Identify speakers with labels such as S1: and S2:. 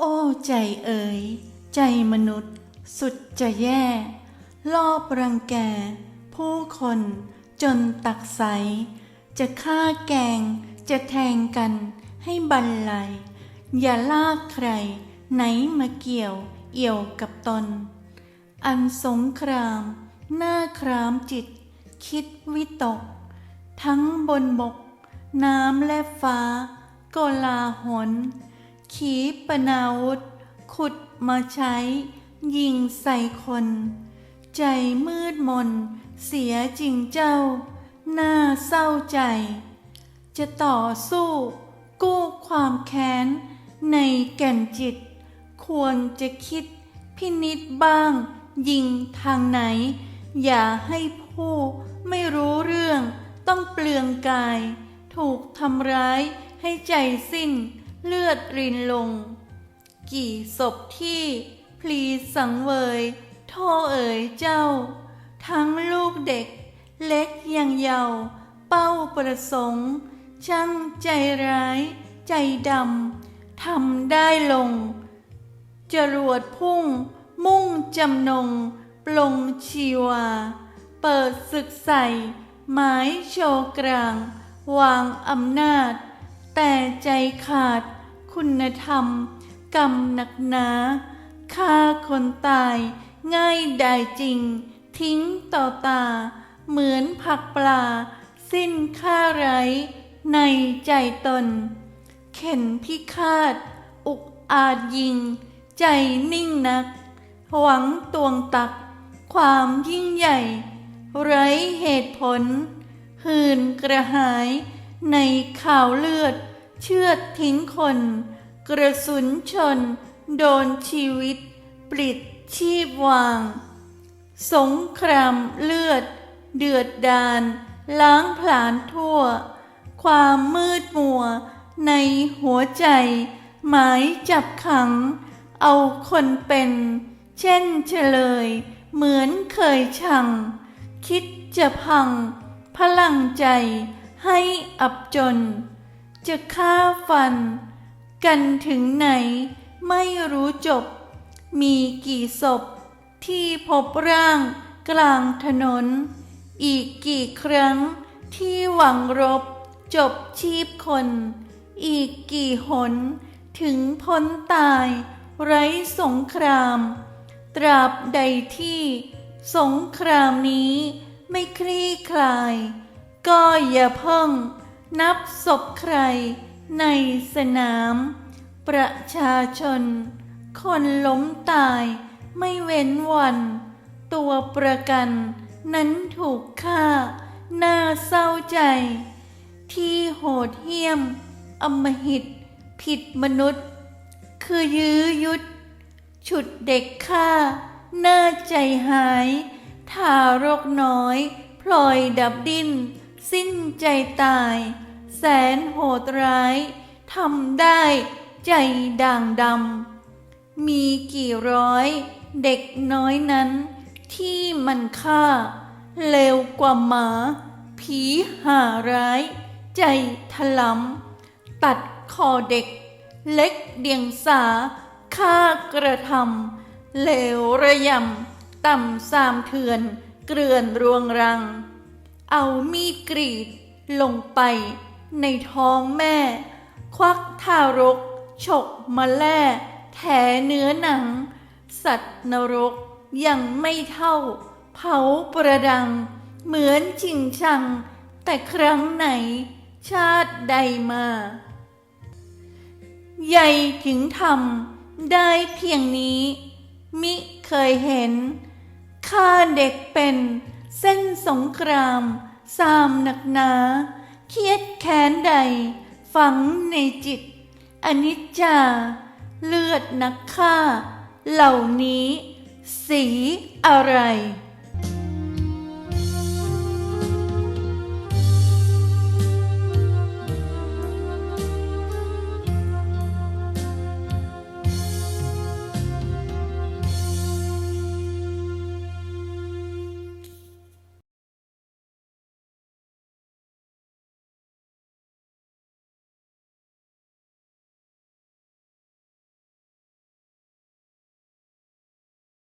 S1: โอ้ใจเอ๋ยใจมนุษย์ สุดจะแย่ ลอบรังแก ผู้คนจนตักใส จะฆ่าแกง จะแทงกันให้บันไลยอย่าลากใคร ไหนมาเกี่ยวเอี่ยวกับตน อันสงคราม หน้าครามจิต คิดวิตก ทั้งบนบก น้ำและฟ้า ก็ลาหน ขีปนาวุธ ขุดมาใช้ ยิงใส่คน ใจมืดมน เสียจริงเจ้า หน้าเศร้าใจ จะต่อสู้ กู้ความแค้น ในแก่นจิต ควรจะคิดพินิษบ้าง ยิงทางไหน อย่าให้ผู้ไม่รู้เรื่องต้องเปลืองกาย ถูกทำร้ายให้ใจสิ้น เลือดรินลง กี่ศพที่พลีสังเวย โทเอ๋ยเจ้า ทั้งลูกเด็ก เล็กยังเยาว์เป้าประสงค์ ช่างใจร้าย ใจดำทำได้ลง จรวดพุ่ง มุ่งจำนง ปลงชีวา เปิดศึกใส่หมายโชกลาง วางอำนาจ แต่ใจขาด คุณธรรม กรรมหนักหนาฆ่าคนตาย ง่ายได้จริง ทิ้งต่อตา เหมือนผักปลา สิ้นค่าไร้ในใจตน เข็นพิฆาต อุกอาจยิง ใจนิ่งนัก หวังตวงตัก ความยิ่งใหญ่ ไร้เหตุผล หืนกระหายในข่าวเลือด เชือดทิ้งคน กระสุนชน โดนชีวิต ปลิดชีพวาง สงครามเลือด เดือดดาลล้างผลาญทั่ว ความมืดมัว ในหัวใจ หมายจับขัง เอาคนเป็น เช่นเฉลย เหมือนเคยชัง คิดจะพัง พลังใจให้อับจน จะฆ่าฟัน กันถึงไหนไม่รู้จบ มีกี่ศพ ที่พบร่างกลางถนน อีกกี่ครั้งที่หวังรบจบชีพคน อีกกี่หน ถึงพ้นตาย ไร้สงคราม ตราบใดที่สงครามนี้ไม่คลี่คลาย ก็อย่าเพิ่ง นับศพใครในสนาม ประชาชน คนล้มตายไม่เว้นวัน ตัวประกันนั้นถูกฆ่า น่าเศร้าใจ ที่โหดเหี้ยมอำมหิต ผิดมนุษย์ คือยื้อยุด ฉุดเด็กฆ่า น่าใจหาย ทารกน้อย พลอยดับดิ้น สิ้นใจตาย แสนโหดร้ายทำได้ใจด่างดำ มีกี่ร้อยเด็กน้อยนั้น ที่มันฆ่าเลวกว่าหมา ผีหาร้าย ใจถลำตัดคอเด็ก เล็กเดียงสาฆ่ากระทำเลวระยำ ต่ำสามเถื่อน เกลื่อนรวงรัง เอามีดกรีด ลงไป ในท้องแม่ ควักทารก ฉกมาแล่แถเนื้อหนัง สัตว์นรกยังไม่เท่า เผาประดัง เหมือนชิงชัง แต่ครั้งไหน ชาติใดมาใหญ่ถึงทำได้เพียงนี้ มิเคยเห็นฆ่าเด็กเป็น เส้นสงคราม สามหนักหนา เครียดแค้นใด ฝังในจิต อนิจจา เลือดนักฆ่า เหล่านี้ สีอะไร